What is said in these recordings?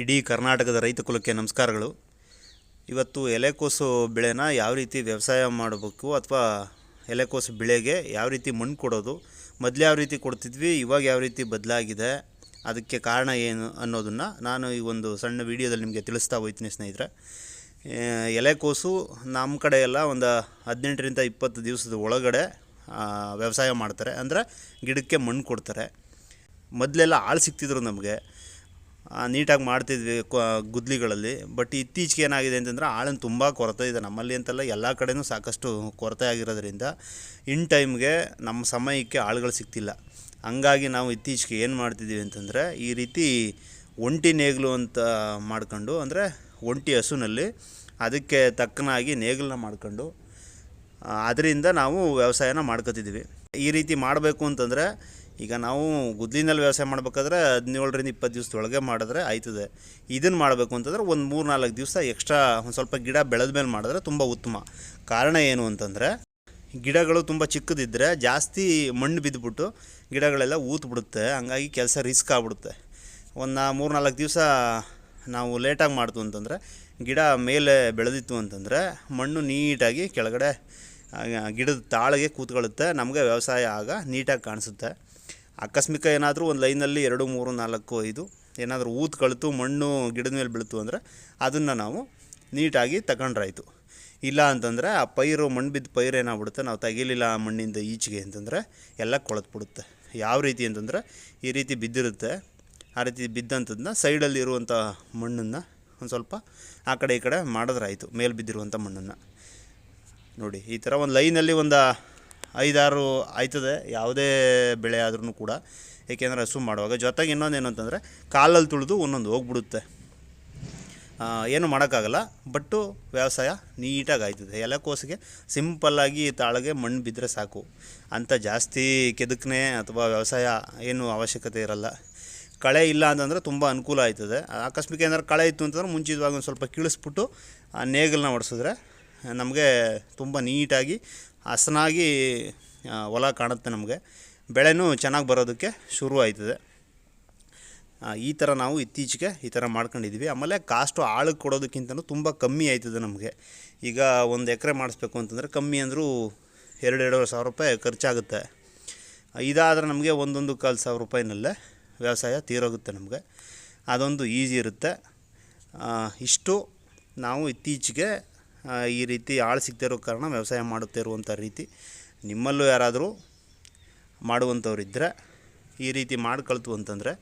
ಇಡೀ ಕರ್ನಾಟಕದ ರೈತ ಕುಲಕ್ಕೆ ನಮಸ್ಕಾರಗಳು. ಇವತ್ತು ಎಲೆಕೋಸು ಬೆಳೆನ ಯಾವ ರೀತಿ ವ್ಯವಸಾಯ ಮಾಡಬೇಕು ಅಥವಾ ಎಲೆಕೋಸು ಬೆಳೆಗೆ ಯಾವ ರೀತಿ ಮಣ್ಣು ಕೊಡೋದು, ಮೊದಲು ಯಾವ ರೀತಿ ಕೊಡ್ತಿದ್ವಿ, ಇವಾಗ ಯಾವ ರೀತಿ ಬದಲಾಗಿದೆ, ಅದಕ್ಕೆ ಕಾರಣ ಏನು ಅನ್ನೋದನ್ನು ನಾನು ಈ ಒಂದು ಸಣ್ಣ ವಿಡಿಯೋದಲ್ಲಿ ನಿಮಗೆ ತಿಳಿಸ್ತಾ ಹೋಗ್ತೀನಿ ಸ್ನೇಹಿತರೆ. ಎಲೆಕೋಸು ನಮ್ಮ ಕಡೆ ಎಲ್ಲ ಒಂದು ಹದಿನೆಂಟರಿಂದ ಇಪ್ಪತ್ತು ದಿವಸದ ಒಳಗಡೆ ವ್ಯವಸಾಯ ಮಾಡ್ತಾರೆ. ಅಂದರೆ ಗಿಡಕ್ಕೆ ಮಣ್ಣು ಕೊಡ್ತಾರೆ. ಮೊದಲೆಲ್ಲ ಆಳು ಸಿಗ್ತಿದ್ರು ನಮಗೆ. ನೀಟಾಗಿ ಮಾಡ್ತಿದ್ವಿ ಗುದ್ಲಿಗಳಲ್ಲಿ. ಬಟ್ ಇತ್ತೀಚೆಗೆ ಏನಾಗಿದೆ ಅಂತಂದರೆ ಆಳನ್ನು ತುಂಬ ಕೊರತೆ ಇದೆ ನಮ್ಮಲ್ಲಿ ಅಂತಲ್ಲ. ಎಲ್ಲ ಕಡೆಯೂ ಸಾಕಷ್ಟು ಕೊರತೆ ಆಗಿರೋದ್ರಿಂದ ಇನ್ ಟೈಮ್ಗೆ ನಮ್ಮ ಸಮಯಕ್ಕೆ ಆಳುಗಳು ಸಿಗ್ತಿಲ್ಲ. ಹಂಗಾಗಿ ನಾವು ಇತ್ತೀಚೆಗೆ ಏನು ಮಾಡ್ತಿದ್ದೀವಿ ಅಂತಂದರೆ ಈ ರೀತಿ ಒಂಟಿ ನೇಗಿಲು ಅಂತ ಮಾಡ್ಕೊಂಡು, ಅಂದರೆ ಒಂಟಿ ಹಸುನಲ್ಲಿ ಅದಕ್ಕೆ ತಕ್ಕನಾಗಿ ನೇಗಿಲನ್ನ ಮಾಡ್ಕೊಂಡು ಅದರಿಂದ ನಾವು ವ್ಯವಸಾಯನ ಮಾಡ್ಕೋತಿದ್ದೀವಿ. ಈ ರೀತಿ ಮಾಡಬೇಕು ಅಂತಂದರೆ ಈಗ ನಾವು ಗುದ್ಲಿನಲ್ಲಿ ವ್ಯವಸಾಯ ಮಾಡಬೇಕಾದ್ರೆ ಹದಿನೇಳರಿಂದ ಇಪ್ಪತ್ತು ದಿವಸದೊಳಗೆ ಮಾಡಿದ್ರೆ ಆಯ್ತದೆ. ಇದನ್ನು ಮಾಡಬೇಕು ಅಂತಂದ್ರೆ ಒಂದು ಮೂರು ನಾಲ್ಕು ದಿವಸ ಎಕ್ಸ್ಟ್ರಾ ಒಂದು ಸ್ವಲ್ಪ ಗಿಡ ಬೆಳೆದ ಮೇಲೆ ಮಾಡಿದ್ರೆ ತುಂಬ ಉತ್ತಮ. ಕಾರಣ ಏನು ಅಂತಂದರೆ, ಗಿಡಗಳು ತುಂಬ ಚಿಕ್ಕದಿದ್ದರೆ ಜಾಸ್ತಿ ಮಣ್ಣು ಬಿದ್ದುಬಿಟ್ಟು ಗಿಡಗಳೆಲ್ಲ ಊತ್ಬಿಡುತ್ತೆ, ಹಂಗಾಗಿ ಕೆಲಸ ರಿಸ್ಕ್ ಆಗ್ಬಿಡುತ್ತೆ. ಒಂದು ಮೂರು ನಾಲ್ಕು ದಿವಸ ನಾವು ಲೇಟಾಗಿ ಮಾಡ್ತು ಅಂತಂದರೆ, ಗಿಡ ಮೇಲೆ ಬೆಳೆದಿತ್ತು ಅಂತಂದರೆ ಮಣ್ಣು ನೀಟಾಗಿ ಕೆಳಗಡೆ ಗಿಡದ ತಾಳಿಗೆ ಕೂತ್ಕೊಳ್ಳುತ್ತೆ, ನಮಗೆ ವ್ಯವಸಾಯ ಆಗ ನೀಟಾಗಿ ಕಾಣಿಸುತ್ತೆ. ಆಕಸ್ಮಿಕ ಏನಾದರೂ ಒಂದು ಲೈನಲ್ಲಿ ಎರಡು, ಮೂರು, ನಾಲ್ಕು, ಐದು ಏನಾದರೂ ಊತ್ ಕಳಿತು, ಮಣ್ಣು ಗಿಡದ ಮೇಲೆ ಬೀಳ್ತು ಅಂದರೆ ಅದನ್ನು ನಾವು ನೀಟಾಗಿ ತಗೊಂಡ್ರಾಯ್ತು. ಇಲ್ಲ ಅಂತಂದರೆ ಆ ಪೈರು, ಮಣ್ಣು ಬಿದ್ದ ಪೈರು ಏನಾಗ್ಬಿಡುತ್ತೆ, ನಾವು ತೆಗಿಲಿಲ್ಲ ಆ ಮಣ್ಣಿಂದ ಈಚೆಗೆ ಅಂತಂದರೆ ಎಲ್ಲ ಕೊಳತ್ಬಿಡುತ್ತೆ ಯಾವ ರೀತಿ ಅಂತಂದರೆ ಈ ರೀತಿ ಬಿದ್ದಿರುತ್ತೆ, ಆ ರೀತಿ ಬಿದ್ದಂಥದ್ದನ್ನ ಸೈಡಲ್ಲಿ ಇರುವಂಥ ಮಣ್ಣನ್ನು ಒಂದು ಸ್ವಲ್ಪ ಆ ಕಡೆ ಈ ಕಡೆ ಮಾಡಿದ್ರಾಯ್ತು, ಮೇಲೆ ಬಿದ್ದಿರುವಂಥ ಮಣ್ಣನ್ನು. ನೋಡಿ, ಈ ಥರ ಒಂದು ಲೈನಲ್ಲಿ ಒಂದು ಐದಾರು ಆಯ್ತದೆ, ಯಾವುದೇ ಬೆಳೆ ಆದ್ರೂ ಕೂಡ ಏಕೆಂದರೆ ಹಸು ಮಾಡುವಾಗ. ಜೊತೆಗೆ ಇನ್ನೊಂದು ಏನು ಅಂತಂದರೆ, ಕಾಲಲ್ಲಿ ತುಳಿದು ಒಂದೊಂದು ಹೋಗ್ಬಿಡುತ್ತೆ. ಏನು ಮಾಡೋಕ್ಕಾಗಲ್ಲ, ಬಟ್ಟು ವ್ಯವಸಾಯ ನೀಟಾಗಿ ಆಯ್ತದೆ. ಎಲೆಕೋಸಿಗೆ ಸಿಂಪಲ್ಲಾಗಿ ತಾಳಗೆ ಮಣ್ಣು ಬಿದ್ದರೆ ಸಾಕು. ಅಂತ ಜಾಸ್ತಿ ಕೆದಕ್ನೆ ಅಥವಾ ವ್ಯವಸಾಯ ಏನು ಅವಶ್ಯಕತೆ ಇರಲ್ಲ. ಕಳೆ ಇಲ್ಲ ಅಂತಂದರೆ ತುಂಬ ಅನುಕೂಲ ಆಯ್ತದೆ. ಆಕಸ್ಮಿಕ ಏನಾದ್ರು ಕಳೆ ಇತ್ತು ಅಂತಂದ್ರೆ ಮುಂಚಿತವಾಗಿ ಒಂದು ಸ್ವಲ್ಪ ಕೀಳಿಸ್ಬಿಟ್ಟು ಆ ನೇಗಿಲನ್ನ ಹೊಡೆಸಿದ್ರೆ ನಮಗೆ ತುಂಬ ನೀಟಾಗಿ ಹಸನಾಗಿ ಹೊಲ ಕಾಣುತ್ತೆ ನಮಗೆ. ಬೆಳೆನೂ ಚೆನ್ನಾಗಿ ಬರೋದಕ್ಕೆ ಶುರು ಆಯ್ತದೆ. ಈ ಥರ ನಾವು ಇತ್ತೀಚೆಗೆ ಈ ಥರ ಮಾಡ್ಕೊಂಡಿದ್ವಿ. ಆಮೇಲೆ ಕಾಸ್ಟು ಆಳಕ್ಕೆ ಕೊಡೋದಕ್ಕಿಂತಲೂ ತುಂಬ ಕಮ್ಮಿ ಆಯ್ತದೆ ನಮಗೆ. ಈಗ ಒಂದು ಎಕರೆ ಮಾಡಿಸ್ಬೇಕು ಅಂತಂದರೆ ಕಮ್ಮಿ ಅಂದರೂ ಎರಡು, ಎರಡೂವರೆ ಸಾವಿರ ರೂಪಾಯಿ ಖರ್ಚಾಗುತ್ತೆ. ಇದಾದರೆ ನಮಗೆ ಒಂದೊಂದು ಕಾಲು ಸಾವಿರ ರೂಪಾಯಿನಲ್ಲೇ ವ್ಯವಸಾಯ ತೀರೋಗುತ್ತೆ ನಮಗೆ. ಅದೊಂದು ಈಸಿ ಇರುತ್ತೆ. ಇಷ್ಟು ನಾವು ಇತ್ತೀಚೆಗೆ ಈ ರೀತಿ ಆಳು ಸಿಗದೇ ಕಾರಣ ವ್ಯವಸಾಯ ಮಾಡುತ್ತಾ ಇರುವಂಥ ರೀತಿ ನಿಮ್ಮಲ್ಲೂ ಯಾರಾದರೂ ಮಾಡುವಂಥವ್ರಿದ್ದರೆ ಈ ರೀತಿ ಮಾಡ್ಕೊಳ್ತು ಅಂತಂದರೆ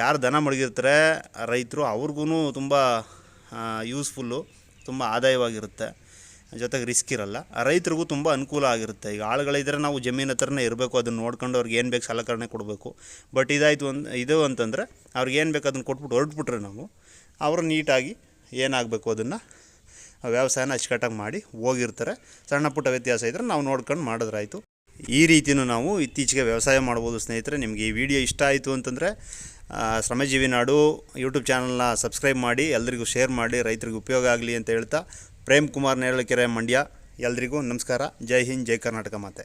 ಯಾರು ದನ ಮಡಗಿರ್ತಾರೆ ರೈತರು ಅವ್ರಿಗೂ ತುಂಬ ಯೂಸ್ಫುಲ್ಲು, ತುಂಬ ಆದಾಯವಾಗಿರುತ್ತೆ. ಜೊತೆಗೆ ರಿಸ್ಕ್ ಇರಲ್ಲ. ರೈತರಿಗೂ ತುಂಬ ಅನುಕೂಲ ಆಗಿರುತ್ತೆ. ಈಗ ಆಳುಗಳಿದ್ರೆ ನಾವು ಜಮೀನ ಹತ್ರನೇ ಇರಬೇಕು, ಅದನ್ನು ನೋಡ್ಕೊಂಡು ಅವ್ರಿಗೆ ಏನು ಬೇಕು ಸಲಕರಣೆ ಕೊಡಬೇಕು. ಬಟ್ ಇದಾಯಿತು ಅಂತ ಇದು ಅಂತಂದರೆ, ಅವ್ರಿಗೆ ಏನು ಬೇಕು ಅದನ್ನು ಕೊಟ್ಬಿಟ್ಟು ಹೊರಟ್ಬಿಟ್ರೆ ನಾವು, ಅವರು ನೀಟಾಗಿ ಏನಾಗಬೇಕು ಅದನ್ನು ವ್ಯವಸಾಯನ ಅಚ್ಚುಕಟ್ಟಾಗಿ ಮಾಡಿ ಹೋಗಿರ್ತಾರೆ. ಸಣ್ಣ ಪುಟ್ಟ ವ್ಯತ್ಯಾಸ ಇದ್ದರೆ ನಾವು ನೋಡ್ಕೊಂಡು ಮಾಡಿದ್ರಾಯಿತು. ಈ ರೀತಿಯೂ ನಾವು ಇತ್ತೀಚೆಗೆ ವ್ಯವಸಾಯ ಮಾಡ್ಬೋದು ಸ್ನೇಹಿತರೆ, ನಿಮಗೆ ಈ ವಿಡಿಯೋ ಇಷ್ಟ ಆಯಿತು ಅಂತಂದರೆ ಶ್ರಮಜೀವಿ ನಾಡು ಯೂಟ್ಯೂಬ್ ಚಾನಲ್ನ ಸಬ್ಸ್ಕ್ರೈಬ್ ಮಾಡಿ, ಎಲ್ರಿಗೂ ಶೇರ್ ಮಾಡಿ, ರೈತರಿಗೆ ಉಪಯೋಗ ಆಗಲಿ ಅಂತ ಹೇಳ್ತಾ, ಪ್ರೇಮ್ ಕುಮಾರ್ ನೇರಳಕೆರೆ ಮಂಡ್ಯ, ಎಲ್ರಿಗೂ ನಮಸ್ಕಾರ. ಜೈ ಹಿಂದ್, ಜೈ ಕರ್ನಾಟಕ ಮಾತೆ.